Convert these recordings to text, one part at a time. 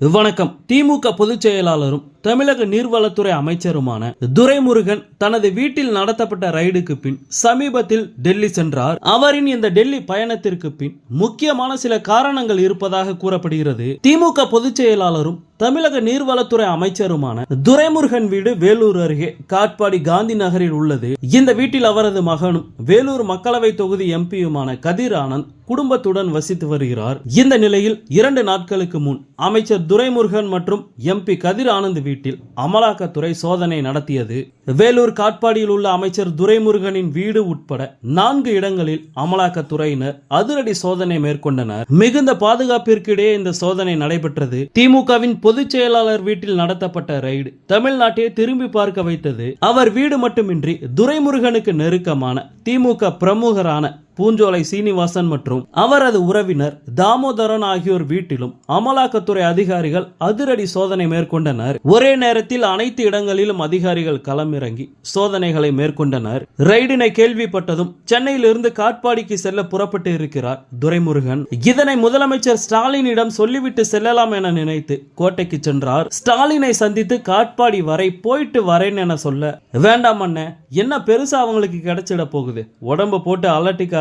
வணக்கம். திமுக பொதுச் செயலாளரும் தமிழக நீர்வளத்துறை அமைச்சருமான துரைமுருகன் தனது வீட்டில் நடத்தப்பட்ட ரைடுக்கு பின் சமீபத்தில் டெல்லி சென்றார். அவரின் இந்த டெல்லி பயணத்திற்கு பின் முக்கியமான சில காரணங்கள் இருப்பதாக கூறப்படுகிறது. திமுக பொதுச் செயலாளரும் தமிழக நீர்வளத்துறை அமைச்சருமான துரைமுருகன் வீடு வேலூர் அருகே காட்பாடி காந்தி நகரில் உள்ளது. இந்த வீட்டில் அவரது மகனும் வேலூர் மக்களவை தொகுதி எம்பியுமான கதிர் ஆனந்த் குடும்பத்துடன் வசித்து வருகிறார். இந்த நிலையில் இரண்டு நாட்களுக்கு முன் அமைச்சர் துரைமுருகன் மற்றும் எம்பி கதிர் ஆனந்த் வீட்டில் அமலாக்கத்துறை சோதனை நடத்தியது. வேலூர் காட்பாடியில் உள்ள அமைச்சர் துரைமுருகனின் வீடு உட்பட நான்கு இடங்களில் அமலாக்கத்துறையினர் அதிரடி சோதனை மேற்கொண்டனர். மிகுந்த பாதுகாப்பிற்கிடையே இந்த சோதனை நடைபெற்றது. திமுகவின் பொதுச் செயலாளர் வீட்டில் நடத்தப்பட்ட ரைடு தமிழ்நாட்டை திரும்பி பார்க்க வைத்தது. அவர் வீடு மட்டுமின்றி துரைமுருகனுக்கு நெருக்கமான திமுக பிரமுகரான பூஞ்சோலை சீனிவாசன் மற்றும் அவரது உறவினர் தாமோதரன் ஆகியோர் வீட்டிலும் அமலாக்கத்துறை அதிகாரிகள் அதிரடி சோதனை மேற்கொண்டனர். ஒரே நேரத்தில் அனைத்து இடங்களிலும் அதிகாரிகள் களமிறங்கி சோதனைகளை மேற்கொண்டனர். ரைடினை கேள்விப்பட்டதும் சென்னையிலிருந்து காட்பாடிக்கு செல்ல புறப்பட்டு இருக்கிறார் துரைமுருகன். இதனை முதலமைச்சர் ஸ்டாலினிடம் சொல்லிவிட்டு செல்லலாம் என நினைத்து கோட்டைக்கு சென்றார். ஸ்டாலினை சந்தித்து காட்பாடி வரை போயிட்டு வரேன் என சொல்ல வேண்டாம் அண்ணே என்ன பெருசா அவங்களுக்கு கிடைச்சிட போகுது. உடம்ப போட்டு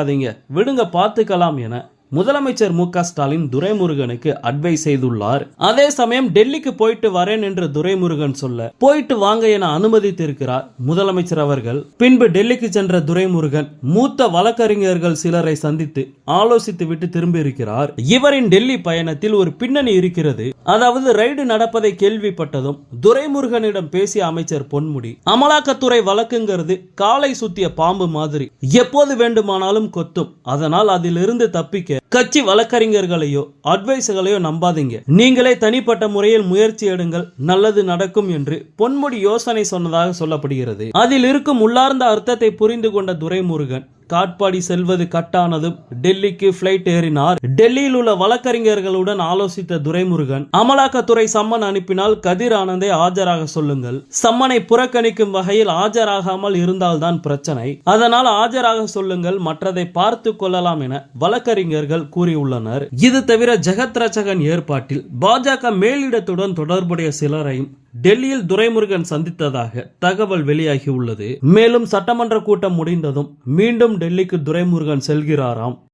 அலட்டிக்காதீங்க விடுங்க பார்த்துக்கலாம் என முதலமைச்சர் மு ஸ்டாலின் துரைமுருகனுக்கு அட்வைஸ் செய்துள்ளார். அதே சமயம் டெல்லிக்கு போயிட்டு வரேன் என்று துரைமுருகன் சொல்ல போயிட்டு வாங்க என அனுமதித்திருக்கிறார் முதலமைச்சர் அவர்கள். பின்பு டெல்லிக்கு சென்ற துரைமுருகன் மூத்த வழக்கறிஞர்கள் சிலரை சந்தித்து ஆலோசித்து விட்டு திரும்பி இருக்கிறார். இவரின் டெல்லி பயணத்தில் ஒரு பின்னணி இருக்கிறது. அதாவது ரைடு நடப்பதை கேள்விப்பட்டதும் துரைமுருகனிடம் பேசிய அமைச்சர் பொன்முடி அமலாக்கத்துறை வழக்குங்கிறது காலை சுத்திய பாம்பு மாதிரி. எப்போது வேண்டுமானாலும் கொத்தும். அதனால் அதிலிருந்து தப்பிக்க கட்சி வழக்கறிஞர்களையோ அட்வைஸ்களையோ நம்பாதீங்க. நீங்களே தனிப்பட்ட முறையில் முயற்சி எடுங்கள் நல்லது நடக்கும் என்று பொன்முடி யோசனை சொன்னதாக சொல்லப்படுகிறது. அதில் இருக்கும் உள்ளார்ந்த அர்த்தத்தை புரிந்து கொண்ட துரைமுருகன் காட்பாடி செல்வது கட்டானதும் டெல்லிக்கு பிளைட் ஏறினார். டெல்லியில் உள்ள வழக்கறிஞர்களுடன் ஆலோசித்த துரைமுருகன் அமலாக்கத்துறை சம்மன் அனுப்பினால் கதிர் ஆனந்தை ஆஜராக சொல்லுங்கள். சம்மனை புறக்கணிக்கும் வகையில் ஆஜராகாமல் இருந்தால்தான் பிரச்சனை. அதனால் ஆஜராக சொல்லுங்கள் மற்றதை பார்த்து கொள்ளலாம் என வழக்கறிஞர்கள் கூறியுள்ளனர். இது தவிர ஜெகத் ரச்சகன் ஏற்பாட்டில் பாஜக மேலிடத்துடன் தொடர்புடைய சிலரையும் டெல்லியில் துரைமுருகன் சந்தித்ததாக தகவல் வெளியாகியுள்ளது. மேலும் சட்டமன்ற கூட்டம் முடிந்ததும் மீண்டும் டெல்லிக்கு துரைமுருகன் செல்கிறாராம்.